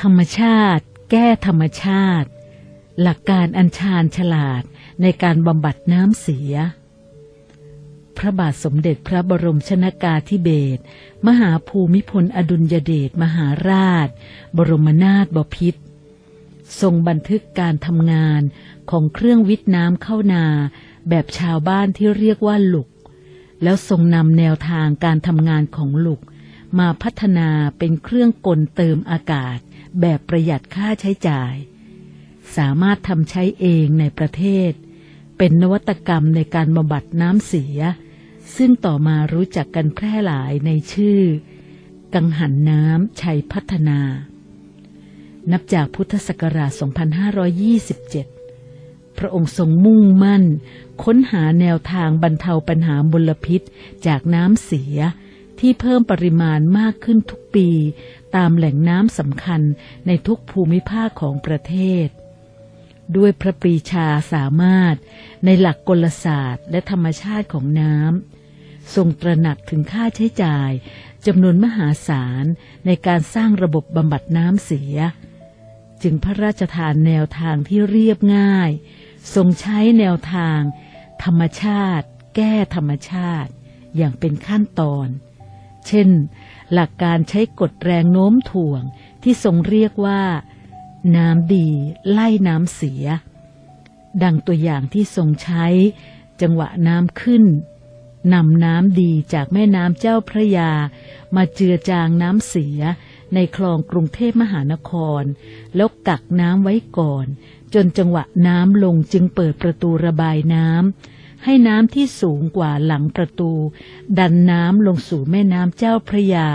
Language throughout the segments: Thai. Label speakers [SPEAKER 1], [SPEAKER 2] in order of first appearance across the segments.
[SPEAKER 1] ธรรมชาติ แก้ธรรมชาติ หลักการอัญชาญฉลาดในการบำบัดน้ำเสีย พระบาทสมเด็จพระบรมชนากาธิเบศรมหาภูมิพลอดุลยเดชมหาราช บรมนาถบพิตรทรงบันทึกการทำงานของเครื่องวิทย์น้ำเข้านาแบบชาวบ้านที่เรียกว่าหลุก แล้วทรงนำแนวทางการทำงานของหลุก มาพัฒนาเป็นเครื่องกลเติมอากาศ แบบประหยัดค่าใช้จ่าย สามารถทำใช้เองในประเทศ เป็นนวัตกรรมในการบำบัดน้ำเสีย ซึ่งต่อมารู้จักกันแพร่หลายในชื่อ กังหันน้ำชัยพัฒนา นับจากพุทธศักราช 2527พระองค์ทรงมุ่งมั่น ค้นหาแนวทางบรรเทาปัญหามลพิษจากน้ำเสีย ที่เพิ่มปริมาณมากขึ้นทุกปี ตามแหล่งน้ำสำคัญในทุกภูมิภาคของประเทศ ด้วยพระปรีชาสามารถในหลักกลศาสตร์และธรรมชาติของน้ำทรงตระหนักถึงค่าใช้จ่ายจำนวนมหาศาลในการสร้างระบบบำบัดน้ำเสีย จึงพระราชทานแนวทางที่เรียบง่าย ทรงใช้แนวทาง ธรรมชาติ แก้ธรรมชาติ อย่างเป็นขั้นตอน เช่น หลักการใช้กฎแรงโน้มถ่วงที่ทรงเรียกว่า น้ำดีไล่น้ำเสีย ดังตัวอย่างที่ทรงใช้ จังหวะน้ำขึ้นนำน้ำดีจากแม่น้ำเจ้าพระยา มาเจือจางน้ำเสียในคลองกรุงเทพมหานคร แล้วกักน้ำไว้ก่อน จนจังหวะน้ำลงจึงเปิดประตูระบายน้ำ ให้น้ำที่สูงกว่าหลังประตู ดันน้ำลงสู่แม่น้ำเจ้าพระยา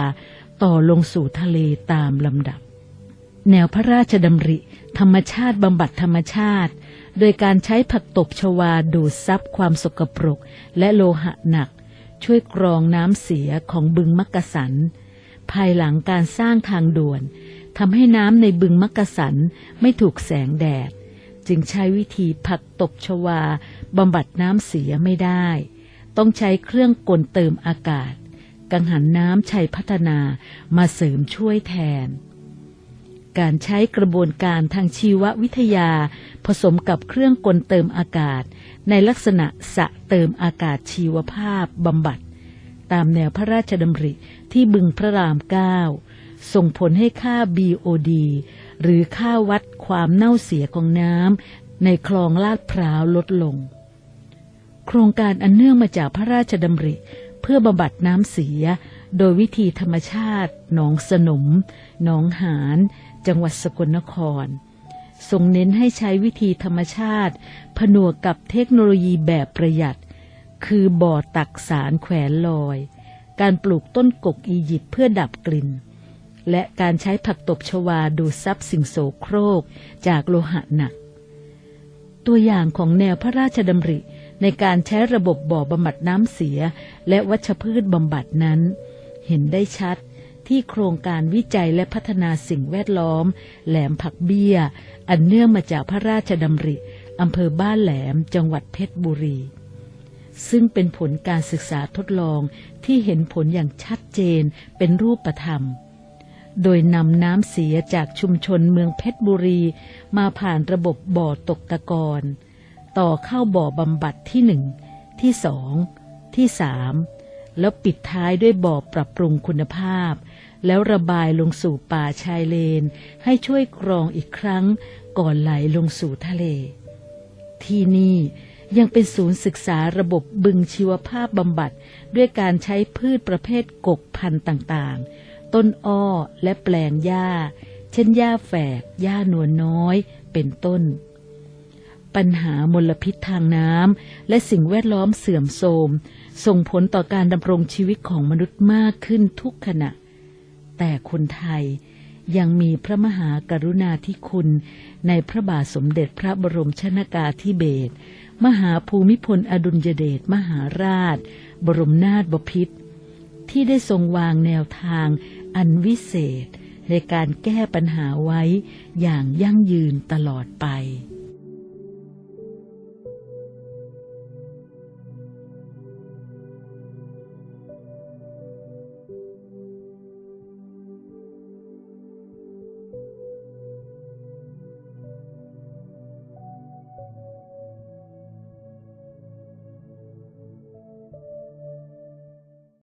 [SPEAKER 1] ต่อลงสู่ทะเลตามลำดับ แนวพระราชดำริ ธรรมชาติบำบัดธรรมชาติ โดยการใช้ผักตบชวาดูดซับความสกปรก และโลหะหนัก ช่วยกรองน้ำเสียของบึงมักกะสัน ภายหลังการสร้างทางด่วนทำให้น้ำในบึงมักกะสันไม่ถูกแสงแดด จึงใช้วิธีผักตบชวาบำบัดน้ำเสียไม่ได้ ต้องใช้เครื่องกลเติมอากาศ กังหันน้ำชัยพัฒนามาเสริมช่วยแทน การใช้กระบวนการทางชีววิทยา ผสมกับเครื่องกลเติมอากาศ ในลักษณะสะเติมอากาศชีวภาพบำบัด ตามแนวพระราชดำริที่บึงพระรามเก้าส่งผลให้ค่า BOD หรือค่าวัดความเน่าเสียของน้ำในคลองลาดพร้าวลดลง โครงการอันเนื่องมาจากพระราชดำริ เพื่อบำบัดน้ำเสีย โดยวิธีธรรมชาติ หนองสนม หนองหาน จังหวัดสกลนครทรงเน้นให้ใช้วิธีธรรมชาติ ผนวกกับเทคโนโลยีแบบประหยัด คือบ่อตักสารแขวนลอย การปลูกต้นกกอียิปต์เพื่อดับกลิ่น และการใช้ผักตบชวาดูดซับสิ่งโสโครกจากโลหะหนัก ตัวอย่างของแนวพระราชดำริในการใช้ระบบบ่อบำบัดน้ำเสีย และวัชพืชบำบัดนั้น เห็นได้ชัดที่โครงการวิจัยและพัฒนาสิ่งแวดล้อม แหลมผักเบี้ย อันเนื่องมาจากพระราชดำริอำเภอบ้านแหลมจังหวัดเพชรบุรี ซึ่งเป็นผลการศึกษาทดลองที่เห็นผลอย่างชัดเจนเป็นรูปธรรม โดยนำน้ำเสียจากชุมชนเมืองเพชรบุรี มาผ่านระบบบ่อตกตะกอนต่อเข้าบ่อบำบัดที่หนึ่งที่สองที่สามแล้วปิดท้ายด้วยบ่อปรับปรุงคุณภาพ แล้วระบายลงสู่ป่าชายเลน ให้ช่วยกรองอีกครั้งก่อนไหลลงสู่ทะเล ที่นี่ยังเป็นศูนย์ศึกษาระบบบึงชีวภาพบำบัด ด้วยการใช้พืชประเภทกกพันธุ์ต่างๆ ต้นอ้อและแปลงหญ้า เช่นหญ้าแฝกหญ้านวลน้อย เป็นต้น ปัญหามลพิษทางน้ำและสิ่งแวดล้อมเสื่อมโทรม ส่งผลต่อการดำรงชีวิตของมนุษย์มากขึ้นทุกขณะ แต่คนไทยยังมีพระมหากรุณาธิคุณในพระบาทสมเด็จพระบรมชนากาธิเบศรมหาภูมิพลอดุลยเดชมหาราช บรมนาถบพิตรที่ได้ทรงวางแนวทาง อันวิเศษในการแก้ปัญหาไว้อย่างยั่งยืนตลอดไป